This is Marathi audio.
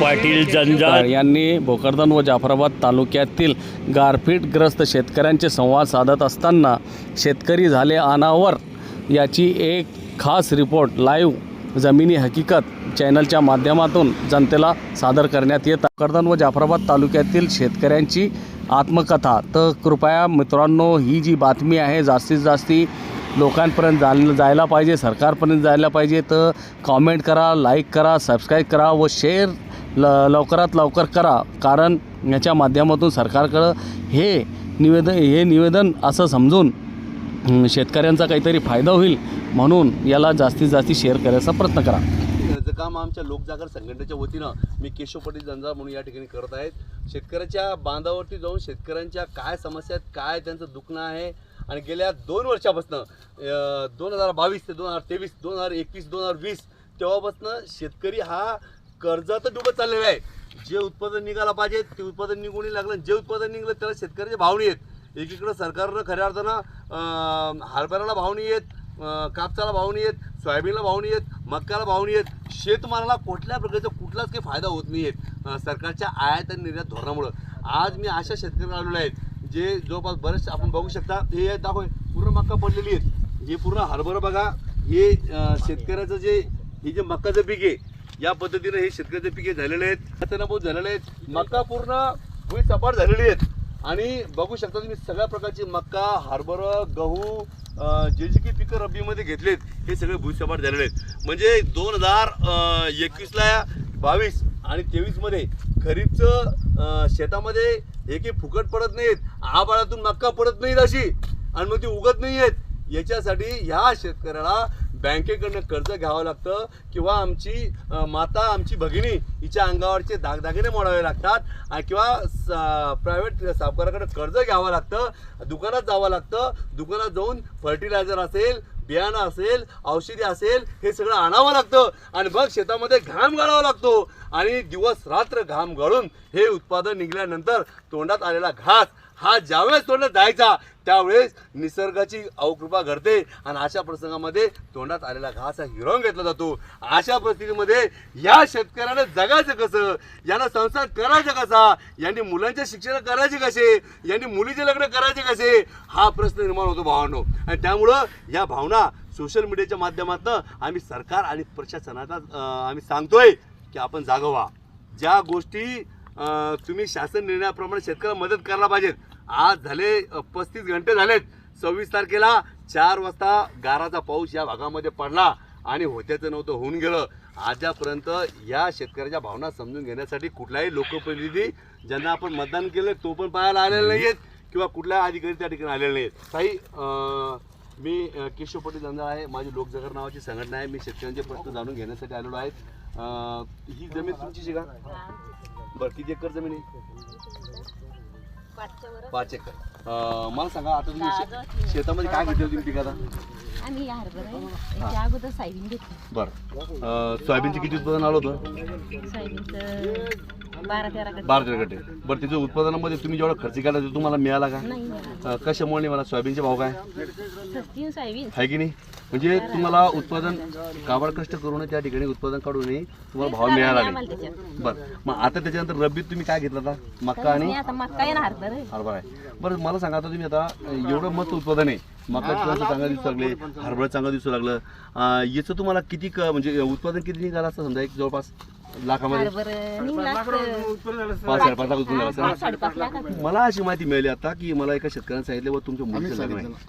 पाटील जंजाळ. यांनी भोकरदन व जाफराबाद तालुक्यातील गारपीटग्रस्त शेतकऱ्यांचे संवाद साधत असताना शेतकरी झाले अनावर. याची एक खास रिपोर्ट लाईव्ह जमिनी हकीकत चॅनलच्या माध्यमातून जनतेला सादर करण्यात येत भोकरदन व जाफराबाद तालुक्यातील शेतकऱ्यांची आत्मकथा. तर कृपया मित्रांनो ही जी बातमी आहे जास्तीत जास्ती लोकांपर्यंत जायला जायला पाहिजे सरकारपर्यंत जायला पाहिजे. तर कॉमेंट करा लाईक करा सबस्क्राईब करा व शेअर ल लवकरात लवकर करा. कारण याच्या माध्यमातून सरकारकडं हे निवेदन हे निवेदन असं समजून शेतकऱ्यांचा काहीतरी फायदा होईल म्हणून याला जास्तीत जास्त शेअर करायचा प्रयत्न करा. याचं काम आमच्या लोकजागर संघटनेच्या वतीनं मी केशव पाटील जंजाळ म्हणून या ठिकाणी करत आहेत. शेतकऱ्याच्या बांधावरती जाऊन शेतकऱ्यांच्या काय समस्या आहेत काय त्यांचं दुखणं आहे आणि गेल्या दोन वर्षापासून दोन हजार बावीस ते दोन हजार तेवीस दोन हजार एकवीस दोन हजार वीस तेव्हापासून शेतकरी हा कर्जात डुबत चाललेलं आहे. जे उत्पादन निघायला पाहिजे ते उत्पादन निघून लागलं. जे उत्पादन निघलं त्याला शेतकऱ्याचे भाव नाही आहेत एकीकडं सरकारनं खऱ्या अर्थानं हरभऱ्याला भाव नाही येत कापसाला भाव नाही येत सोयाबीनला भाव नाही येत मक्याला भाव नाही येत. शेतमालाला कुठल्या प्रकारचा कुठलाच काही फायदा होत नाही आहे सरकारच्या आयात आणि निर्यात धोरणामुळं. आज मी अशा शेतकऱ्यांना आलेलो आहेत जे जवळपास बरेचसे आपण बघू शकता हे आहेत दाखव पूर्ण मक्का पडलेली आहेत. हे पूर्ण हरभरा बघा. हे शेतकऱ्याचं जे हे जे मक्काचं पीक आहे या पद्धतीने हे शेतकऱ्याचे पिके झालेले आहेत त्यांना झालेले आहेत मका पूर्ण भुई सपाट झालेली आहेत. आणि बघू शकता तुम्ही सगळ्या प्रकारची मक्का हार्बर गहू जे जे की पिकं रब्बीमध्ये घेतलेत हे सगळे भूसपाट झालेले आहेत. म्हणजे दोन हजार एकवीसला बावीस आणि तेवीसमध्ये खरीपचं शेतामध्ये हे फुकट पडत नाहीत. आबाळातून मक्का पडत नाहीत अशी. आणि मग ती उगत नाही आहेत याच्यासाठी ह्या शेतकऱ्याला बँकेकडनं कर्ज घ्यावं लागतं किंवा आमची माता आमची भगिनी हिच्या अंगावरचे दागदागिने मोडावे लागतात आणि किंवा प्रायव्हेट सावकाराकडे कर्ज घ्यावं लागतं दुकानात जावं लागतं दुकानात जाऊन फर्टिलायझर असेल बियाणं असेल औषधी असेल हे सगळं आणावं लागतं आणि मग शेतामध्ये घाम गाळावा लागतो आणि दिवस रात्र घाम गाळून हे उत्पादन निघाल्यानंतर तोंडात आलेला घास हा ज्यावेळेस तोंडात जायचा त्यावेळेस निसर्गाची अवकृपा घडते आणि अशा प्रसंगामध्ये तोंडात आलेला घास हा हिरावून घेतला जातो. अशा परिस्थितीमध्ये या शेतकऱ्याने जगायचं कसं? यांना संसार करायचा कसा? यांनी मुलांच्या शिक्षण करायचे कसे? यांनी मुलीचे लग्न करायचे कसे? हा प्रश्न निर्माण होतो भावांनो. आणि त्यामुळं या भावना सोशल मीडियाच्या माध्यमातून आम्ही सरकार आणि प्रशासनाला आम्ही सांगतोय की आपण जागवा. ज्या गोष्टी तुम्ही शासन निर्णयाप्रमाणे शेतकऱ्याला मदत करायला पाहिजेत आज झाले पस्तीस घंटे झालेत. सव्वीस तारखेला चार वाजता गाराचा पाऊस या भागामध्ये पडला आणि होत्याचं नव्हतं होऊन गेलं. आजपर्यंत या शेतकऱ्याच्या भावना समजून घेण्यासाठी कुठलाही लोकप्रतिनिधी ज्यांना आपण मतदान केलं तो पण पाहायला आलेला नाही आहेत किंवा कुठला अधिकारी त्या ठिकाणी आलेले नाहीत काही अं, मी केशव पाटील जंजाळ आहे. माझी लोकजागर नावाची संघटना आहे. मी शेतकऱ्यांचे प्रश्न जाणून घेण्यासाठी आलेलो आहे. ही जमीन तुमचीच आहे का? बरं किती एकर जमीन आहे? पाच एकर. अं, मला सांगा आता तुम्ही शे- शेतामध्ये काय घेतलं तुम्ही पीक आता आम्ही हरभरा याच्या अगोदर सोयाबीन घेतली. बरं. अं, सोयाबीनचं किती उत्पादन आलं होतं? सोयाबीनचं बारा तेरा गट बारा तेरा गटे. बरं त्याच्या उत्पादनामध्ये तुम्ही जेवढा खर्च केला तो तुम्हाला मिळाला का? नाही. अं, कशामुळे नाही मला सोयाबीनचे भाव काय? सोयाबीन. आहे की नाही? म्हणजे तुम्हाला उत्पादन काबाड कष्ट करून त्या ठिकाणी उत्पादन काढूनही तुम्हाला भाव मिळाला आम्हाला नाही. त्याच्यात. बरं मग आता त्याच्यानंतर रब्बीत तुम्ही काय घेतलं आता? मक्का आणि येणार हरभरा हरभरा आहे. बरं मला सांगा आता तुम्ही आता एवढं मस्त उत्पादन आहे. मका पिकाचं चांगलं दिसू लागले हरभरा चांगलं दिसू लागलं. अं, याचं तुम्हाला किती क- म्हणजे उत्पादन किती निघालं असतं समजा एक जवळपास? लाखामध्ये? हरभरा निघला असतं पाच साडेपाच लाख उत्पन्न झालं पाच असेल साडेपाच लाखाचं मला अशी माहिती मिळाली आता की मला एका शेतकऱ्याने सांगितलं व तुमच्या मुलीचं लग्न आहे.